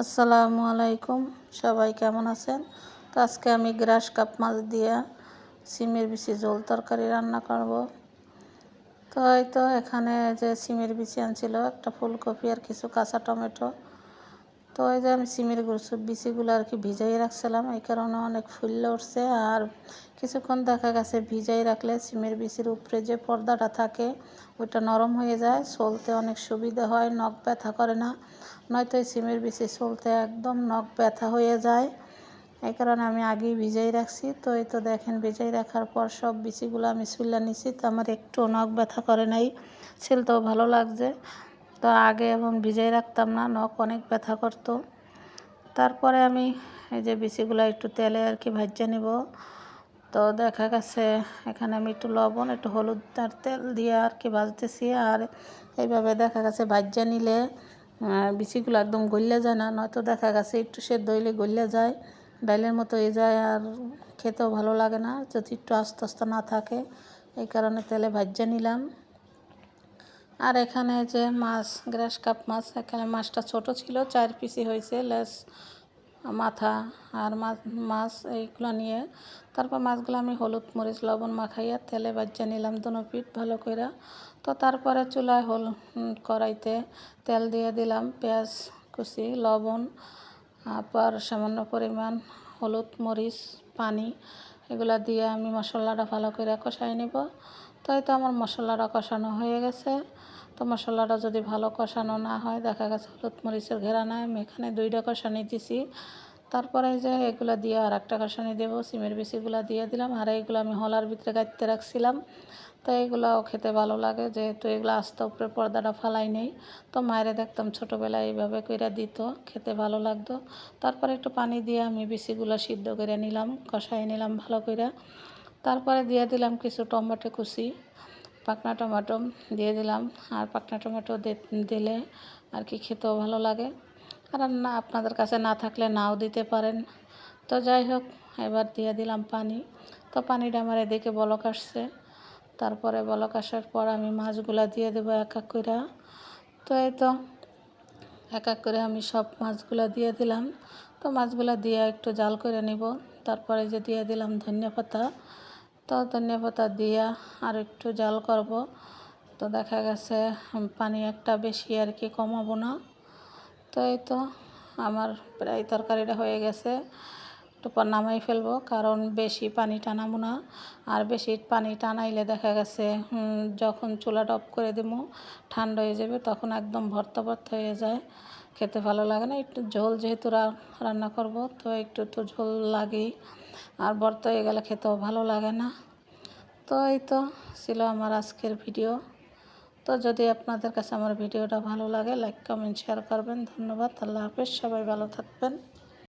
আসসালামু আলাইকুম। সবাই কেমন আছেন? তো আজকে আমি গ্রাস কাপ মাছ দিয়ে সিমের বিচি ঝোল তরকারি রান্না করব। তো হয়তো এখানে যে সিমের বিচি আনছিল, একটা ফুলকপি আর কিছু কাঁচা টমেটো। তো এই যে আমি সিমের বিচিগুলো আর কি ভিজাই রাখছিলাম, এই কারণে অনেক ফুললে উঠছে। আর কিছুক্ষণ দেখা গেছে ভিজাই রাখলে সিমের বিচির উপরে যে পর্দাটা থাকে, ওইটা নরম হয়ে যায় চলতে অনেক সুবিধা হয়, নখ ব্যথা করে না। নয়তো এই সিমের বিচি চলতে একদম নখ ব্যথা হয়ে যায়। এই কারণে আমি আগেই ভিজাই রাখছি। তো এই তো দেখেন, ভিজাই রাখার পর সব বিচিগুলো আমি চুল্লা নিছি, তো আমার একটু নখ ব্যথা করে নাই। ছিলতেও ভালো লাগছে। তো আগে এবং ভিজাই রাখতাম না, নখ অনেক ব্যথা করতো। তারপরে আমি এই যে বিচিগুলো একটু তেলে আর কি ভাজ্যা নিব। তো দেখা গেছে এখানে আমি একটু লবণ, একটু হলুদ আর তেল দিয়ে আর কি ভাজতেছি। আর এইভাবে দেখা গেছে ভাজ্যা নিলে বিচিগুলো একদম গলিয়া যায় না। নয়তো দেখা গেছে একটু সেদ্ধ হইলে গলিয়া যায়, ডাইলের মতো হয়ে যায় আর খেতেও ভালো লাগে না। যদি একটু আস্তে আস্তে না থাকে, এই কারণে তেলে ভাজ্যা নিলাম। আর এখানে যে মাছ, গ্রাস কাপ মাছ, এখানে মাছটা ছোট ছিল, চার পিসি হয়েছে, লেস, মাথা আর মাছ মাছ এইগুলো নিয়ে। তারপর মাছগুলো আমি হলুদ মরিচ, লবণ মাখাইয়া তেলে বাজ্যা নিলাম দুনো পিঠ ভালো করে তো তারপরে চুলায় হল কড়াইতে তেল দিয়ে দিলাম, পেঁয়াজ কুচি, লবণ, তারপর সামান্য পরিমাণ হলুদ মরিচ, পানি, এগুলো দিয়ে আমি মশলাটা ভালো করে কষাই নিব। তো এই তো আমার মশলাটা কষানো হয়ে গেছে। তো মশলাটা যদি ভালো কষানো না হয়, দেখা গেছে হলুদ মরিচের ঘেরা নাই, আমি এখানে দুইটা কষানি দিছি। তারপরে যে এগুলো দিয়ে আর একটা কষানি দেবো, সিমের বিচিগুলো দিয়ে দিলাম, আর এইগুলো আমি হলার ভিতরে গাইতে রাখছিলাম। তো এইগুলোও খেতে ভালো লাগে, যেহেতু এগুলো আস্তে উপরে পর্দাটা ফালাই নেই। তো মায়েরা দেখতাম ছোটোবেলায় এইভাবে করে দিত, খেতে ভালো লাগতো। তারপরে একটু পানি দিয়ে আমি বিচিগুলো সিদ্ধ করে নিলাম, কষাই নিলাম ভালো করে তারপরে দিয়ে দিলাম কিছু টমেটো কুচি, পাকনা টমেটো দিয়ে দিলাম। আর পাকনা টমেটো দিলে আর কি খেতেও ভালো লাগে। আর না, আপনাদের কাছে না থাকলে নাও দিতে পারেন। তো যাই হোক, এবার দিয়ে দিলাম পানি। তো পানিটা আমার এদিকে বলক আসছে। তারপরে বলক আসার পর আমি মাছগুলা দিয়ে দেবো এক এক করে। তো এই তো, এক এক করে আমি সব মাছগুলো দিয়ে দিলাম। তো মাছগুলো দিয়ে একটু জাল করে নিব। তারপরে যে দিয়ে দিলাম ধনিয়া পাতা তো ধনে পাতা দিয়ে আর একটু জাল করব। তো দেখা গেছে পানি একটা বেশি আর কি কমাবো না। তো এই তো আমার প্রায় তরকারিটা হয়ে গেছে। একটু নামাই ফেলব, কারণ বেশি পানি টানাবো না। আর বেশি পানি টানাইলে দেখা গেছে যখন চুলা টপ করে দেবো ঠান্ডা হয়ে যাবে, তখন একদম ভর্তা ভর্তা হয়ে যায়। খেতে ভালো লাগে না, একটু ঝোল যেহেতু রান্না করব, তো একটু তো ঝোল লাগেই। আর ভর্তা হয়ে গেলে খেতেও ভালো লাগে না। তো এই তো ছিল আমার আজকের ভিডিও। তো যদি আপনাদের কাছে আমার ভিডিওটা ভালো লাগে, লাইক, কমেন্ট, শেয়ার করবেন। ধন্যবাদ, আল্লাহ হাফেজ, সবাই ভালো থাকবেন।